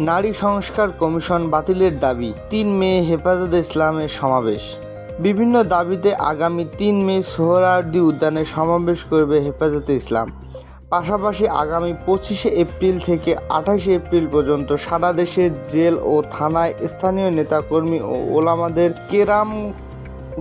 নারী সংস্কার কমিশন বাতিলের দাবি, তিন মে হেফাজতে ইসলামের সমাবেশ। বিভিন্ন দাবিতে আগামী তিন মে সোহরাওয়ার্দী উদ্যানে সমাবেশ করবে হেফাজতে ইসলাম। পাশাপাশি আগামী পঁচিশে এপ্রিল থেকে আঠাশে এপ্রিল পর্যন্ত সারা দেশে জেল ও থানায় স্থানীয় নেতাকর্মী ও ওলামাদের কেরাম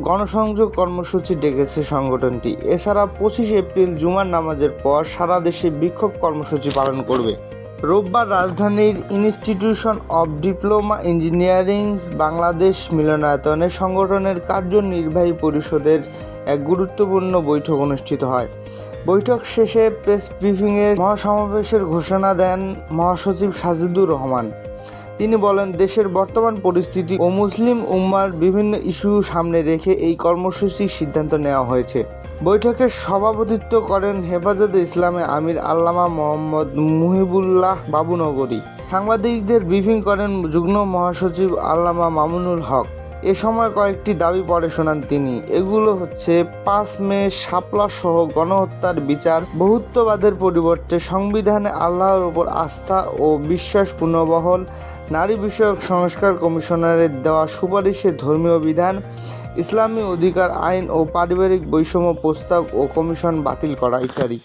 গণসংযোগ কর্মসূচি ডেকেছে সংগঠনটি। এছাড়া পঁচিশে এপ্রিল জুমার নামাজের পর সারা দেশে বিক্ষোভ কর্মসূচি পালন করবে। রোববার রাজধানীর institution of diploma engineering Bangladesh মিলনায়তনে সংগঠনের কার্যনির্বাহী পরিষদের এক গুরুত্বপূর্ণ বৈঠক অনুষ্ঠিত হয়। বৈঠক শেষে প্রেস ব্রিফিংয়ে মহাসমাবেশের ঘোষণা দেন মহাসচিব সাজিদুর রহমান। তিনি বলেন, দেশের বর্তমান পরিস্থিতি ও মুসলিম উম্মার বিভিন্ন ইস্যু সামনে রেখে এই কর্মসূচির সিদ্ধান্ত নেওয়া হয়েছে। বৈঠকে সভাপতিত্ব করেন হেফাজতে ইসলামে আমির আল্লামা মোহাম্মদ মুহিবুল্লাহ বাবুনগরী। সাংবাদিকদের ব্রিফিং করেন যুগ্ম মহাসচিব আল্লামা মামুনুল হক। এ সময় কয়েকটি দাবি পড়ে শোনান তিনি। এগুলো হচ্ছে, পাঁচ মে শাপলা সহ গণহত্যার বিচার, বহুত্ববাদের পরিবর্তে সংবিধানে আল্লাহর ওপর আস্থা ও বিশ্বাস পুনর্বহল নারী বিষয়ক সংস্কার কমিশনারের দেওয়া সুপারিশে ধর্মীয় বিধান, ইসলামী অধিকার আইন ও পারিবারিক বৈষম্য প্রস্তাব ও কমিশন বাতিল করা ইত্যাদি।